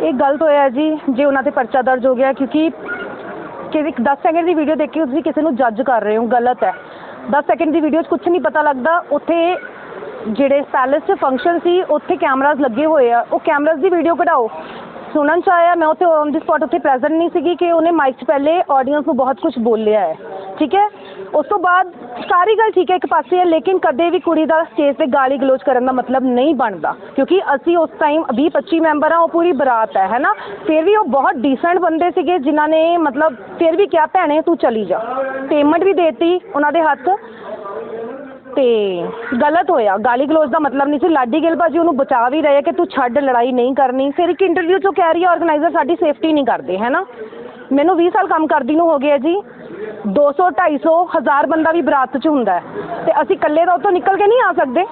ਇਹ ਗਲਤ ਹੋਇਆ ਜੀ, ਜੇ ਉਹਨਾਂ ਤੇ ਪਰਚਾ ਦਰਜ ਹੋ ਗਿਆ, ਕਿਉਂਕਿ ਕਿ ਇੱਕ 10 ਸੈਕਿੰਡ ਦੀ ਵੀਡੀਓ ਦੇਖ ਕੇ ਤੁਸੀਂ, ਕਿਸੇ ਨੂੰ ਜੱਜ ਕਰ ਰਹੇ ਹੋ, ਗਲਤ ਹੈ। 10 ਸੈਕਿੰਡ ਦੀ ਵੀਡੀਓ 'ਚ ਕੁਝ ਨਹੀਂ ਪਤਾ ਲੱਗਦਾ, ਉੱਥੇ ਜਿਹੜੇ ਪੈਲੇਸ 'ਚ ਫੰਕਸ਼ਨ ਸੀ, ਉੱਥੇ ਕੈਮਰਾਜ਼ ਲੱਗੇ ਹੋਏ ਆ। ਉਹ ਕੈਮਰਾਜ਼ ਦੀ ਵੀਡੀਓ ਕਢਾਓ। ਸੁਣਨ 'ਚ ਆਇਆ ਮੈਂ ਉੱਥੇ ਔਨ ਦੀ ਸਪੌਟ ਉੱਥੇ ਪ੍ਰੈਜ਼ੈਂਟ ਨਹੀਂ ਸੀਗੀ ਕਿ ਉਹਨੇ ਮਾਈਕ 'ਚ ਪਹਿਲੇ ਆਡੀਅנס ਨੂੰ ਬਹੁਤ ਕੁਝ ਬੋਲਿਆ ਹੈ। ਠੀਕ ਹੈ? ਉਸ ਤੋਂ ਬਾਅਦ ਸਾਰੀ ਗੱਲ ਠੀਕ ਹੈ ਇੱਕ ਪਾਸੇ ਹੈ, ਲੇਕਿਨ ਕਦੇ ਵੀ ਕੁੜੀ ਦਾ ਸਟੇਜ ਤੇ ਗਾਲੀ ਗਲੋਚ ਕਰਨ ਦਾ ਮਤਲਬ ਨਹੀਂ ਬਣਦਾ। ਕਿਉਂਕਿ ਅਸੀਂ ਉਸ ਟਾਈਮ 20 25 ਮੈਂਬਰ ਆ ਉਹ ਪੂਰੀ ਬਰਾਤ ਹੈ ਹੈ ਨਾ? ਫਿਰ ਵੀ ਉਹ ਬਹੁਤ ਡੀਸੈਂਟ ਬੰਦੇ ਸੀਗੇ, ਜਿਨ੍ਹਾਂ ਨੇ ਮਤਲਬ ਫਿਰ ਵੀ ਕਿਹਾ, ਭੈਣੇ, ਤੂੰ ਚਲੀ ਜਾ। ਪੇਮੈਂਟ ਵੀ ਦੇਤੀ ਉਹਨਾਂ ਦੇ ਹੱਥ ਤੇ ਗਲਤ ਹੋਇਆ। ਗਾਲੀ ਗਲੋਚ ਦਾ ਮਤਲਬ ਨਹੀਂ ਸੀ। ਲਾਡੀ ਗਿੱਲ ਭਾਜੀ ਉਹਨੂੰ ਬਚਾ ਵੀ ਰਹੇ ਕਿ ਤੂੰ ਛੱਡ, ਲੜਾਈ ਨਹੀਂ ਕਰਨੀ। ਫਿਰ ਇੱਕ ਇੰਟਰਵਿਊ 'ਚੋਂ ਕਹਿ ਰਹੀ ਹੈ ਆਰਗੇਨਾਈਜ਼ਰ ਸਾਡੀ ਸੇਫਟੀ ਨਹੀਂ ਕਰਦੇ। ਹੈ ਨਾ? ਮੈਨੂੰ 20 ਸਾਲ ਕੰਮ ਕਰਦੀ ਨੂੰ ਹੋ ਗਿਆ ਜੀ। 200 250 ਹਜ਼ਾਰ ਬੰਦਾ ਵੀ ਬਰਾਤ 'ਚ ਹੁੰਦਾ ਹੈ। ਤੇ ਅਸੀਂ ਇਕੱਲੇ ਤਾਂ ਉੱਥੋਂ ਨਿਕਲ ਕੇ ਨਹੀਂ ਆ ਸਕਦੇ।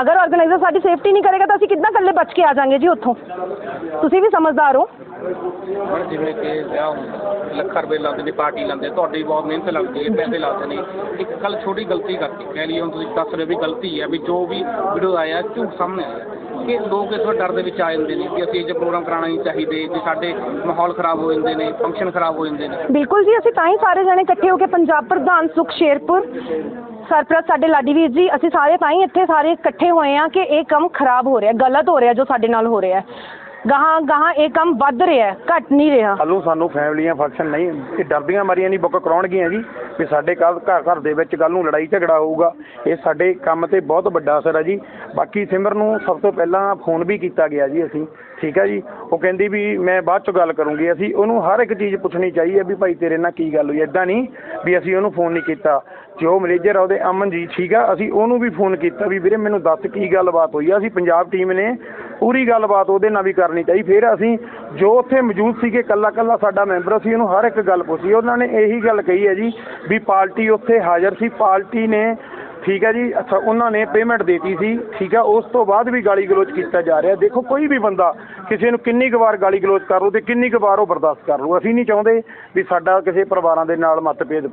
ਅਗਰ ਆਰਗੇਨਾਈਜ਼ਰ ਸਾਡੀ ਸੇਫਟੀ ਨਹੀਂ ਕਰੇਗਾ ਤਾਂ ਅਸੀਂ ਕਿੱਦਾਂ ਇਕੱਲੇ ਬਚ ਕੇ ਆ ਜਾਾਂਗੇ ਜੀ ਉੱਥੋਂ? ਤੁਸੀਂ ਵੀ ਸਮਝਦਾਰ ਹੋ। ਹੁਣ ਜਿਵੇਂ ਕਿ ਵਿਆਹ ਹੁੰਦਾ, ਲੱਖਾਂ ਰੁਪਏ ਲਾਉਂਦੇ ਨੇ, ਪਾਰਟੀ ਲਾਉਂਦੇ ਤੁਹਾਡੀ ਬਹੁਤ ਮਿਹਨਤ ਲੱਗਦੀ ਹੈ, ਪੈਸੇ ਲਾਉਂਦੇ ਨੇ। ਇੱਕ ਕੱਲ ਛੋਟੀ ਗਲਤੀ ਕਰਤੀ ਕਹਿ ਲਈ ਹੁਣ ਤੁਸੀਂ ਦੱਸ ਰਹੇ ਹੋ ਵੀ ਗਲਤੀ ਹੈ, ਵੀ ਜੋ ਵੀ ਵੀਡੀਓ ਆਇਆ, ਝੂਠ ਸਾਹਮਣੇ ਆਇਆ। ਕਿ ਲੋਕ ਇਸ ਵਾਰ ਡਰ ਦੇ ਵਿੱਚ ਆ ਜਾਂਦੇ ਨੇ ਕਿ ਅਸੀਂ ਇਹ 'ਚ ਪ੍ਰੋਗਰਾਮ ਕਰਾਉਣਾ ਨਹੀਂ ਚਾਹੀਦੇ, ਜੇ ਸਾਡੇ ਮਾਹੌਲ ਖਰਾਬ ਹੋ ਜਾਂਦੇ ਨੇ ਫੰਕਸ਼ਨ ਖਰਾਬ ਹੋ ਜਾਂਦੇ ਨੇ। ਬਿਲਕੁਲ ਜੀ, ਅਸੀਂ ਤਾਂ ਹੀ ਸਾਰੇ ਜਣੇ ਇਕੱਠੇ ਹੋ ਕੇ ਪੰਜਾਬ ਪ੍ਰਧਾਨ ਸੁਖ ਸ਼ੇਰਪੁਰ, ਸਰਪ੍ਰਸਤ ਸਾਡੇ ਲਾਡੀ ਵੀਰ ਜੀ, ਅਸੀਂ ਸਾਰੇ ਤਾਂ ਹੀ ਇੱਥੇ ਸਾਰੇ ਇਕੱਠੇ ਹੋਏ ਆ ਕਿ ਇਹ ਕੰਮ ਖਰਾਬ ਹੋ ਰਿਹਾ, ਗਲਤ ਹੋ ਰਿਹਾ ਜੋ ਸਾਡੇ ਨਾਲ ਹੋ ਰਿਹਾ ਗਾਹਾਂ ਗਾਹਾਂ ਇਹ ਕੰਮ ਵੱਧ ਰਿਹਾ ਹੈ ਘਟ ਨਹੀਂ ਰਿਹਾ। ਕੱਲ੍ਹ ਸਾਨੂੰ ਫੈਮਲੀਆਂ ਫੰਕਸ਼ਨ ਨਹੀਂ, ਇਹ ਡਰਦੀਆਂ ਮਾਰੀਆਂ ਨਹੀਂ ਬੁੱਕ ਕਰਾਉਣਗੀਆਂ ਜੀ। ਵੀ ਸਾਡੇ ਕੱਲ ਘਰ ਘਰ ਦੇ ਵਿੱਚ ਕੱਲ ਨੂੰ ਲੜਾਈ ਝਗੜਾ ਹੋਊਗਾ। ਇਹ ਸਾਡੇ ਕੰਮ ਤੇ ਬਹੁਤ ਵੱਡਾ ਅਸਰ ਹੈ ਜੀ। ਬਾਕੀ ਸਿਮਰ ਨੂੰ ਸਭ ਤੋਂ ਪਹਿਲਾਂ ਫੋਨ ਵੀ ਕੀਤਾ ਗਿਆ ਜੀ ਅਸੀਂ। ਠੀਕ ਹੈ ਜੀ? ਉਹ ਕਹਿੰਦੀ ਵੀ ਮੈਂ ਬਾਅਦ ਚ ਗੱਲ ਕਰੂੰਗੀ। ਅਸੀਂ ਉਹਨੂੰ ਹਰ ਇੱਕ ਚੀਜ਼ ਪੁੱਛਣੀ ਚਾਹੀਏ ਵੀ ਭਾਈ ਤੇਰੇ ਨਾਲ ਕੀ ਗੱਲ ਹੋਈ? ਐਦਾਂ ਨਹੀਂ। ਵੀ ਅਸੀਂ ਉਹਨੂੰ ਫੋਨ ਨਹੀਂ ਕੀਤਾ। ਜੋ ਮੈਨੇਜਰ ਆ ਉਹਦੇ ਅਮਨਜੀਤ ਠੀਕ ਆ, ਅਸੀਂ ਉਹਨੂੰ ਵੀ ਫੋਨ ਕੀਤਾ ਵੀ ਵੀਰੇ ਮੈਨੂੰ ਦੱਸ ਕੀ ਗੱਲਬਾਤ ਹੋਈ ਆ। ਅਸੀਂ ਪੰਜਾਬ ਟੀਮ ਨੇ ਪੂਰੀ ਗੱਲਬਾਤ ਉਹਦੇ ਨਾਲ ਵੀ ਕਰਨੀ ਚਾਹੀ। ਫਿਰ ਅਸੀਂ ਜੋ ਉੱਥੇ ਮੌਜੂਦ ਸੀਗੇ, ਕੱਲਾ ਕੱਲਾ ਸਾਡਾ ਮੈਂਬਰ ਸੀ ਉਹਨੂੰ ਹਰ ਇੱਕ ਗੱਲ ਪੁੱਛੀ। ਉਹਨਾਂ ਨੇ ਇਹੀ ਗੱਲ ਕਹੀ ਹੈ ਜੀ ਵੀ ਪਾਰਟੀ ਉੱਥੇ ਹਾਜ਼ਰ ਸੀ। ਪਾਰਟੀ ਨੇ ਠੀਕ ਹੈ ਜੀ, ਅੱਛਾ, ਉਹਨਾਂ ਨੇ ਪੇਮੈਂਟ ਦੇਤੀ ਸੀ, ਠੀਕ ਹੈ, ਉਸ ਤੋਂ ਬਾਅਦ ਵੀ ਗਾਲੀ ਗਲੋਚ ਕੀਤਾ ਜਾ ਰਿਹਾ। ਦੇਖੋ, ਕੋਈ ਵੀ ਬੰਦਾ ਕਿਸੇ ਨੂੰ ਕਿੰਨੀ ਕੁ ਵਾਰ ਗਾਲੀ ਗਲੋਚ ਕਰ ਲੂ ਤੇ ਕਿੰਨੀ ਕੁ ਵਾਰ ਉਹ ਬਰਦਾਸ਼ਤ ਕਰ ਲੂ ਅਸੀਂ ਨਹੀਂ ਚਾਹੁੰਦੇ ਵੀ ਸਾਡਾ ਕਿਸੇ ਪਰਿਵਾਰਾਂ ਦੇ ਨਾਲ ਮਤਭੇਦ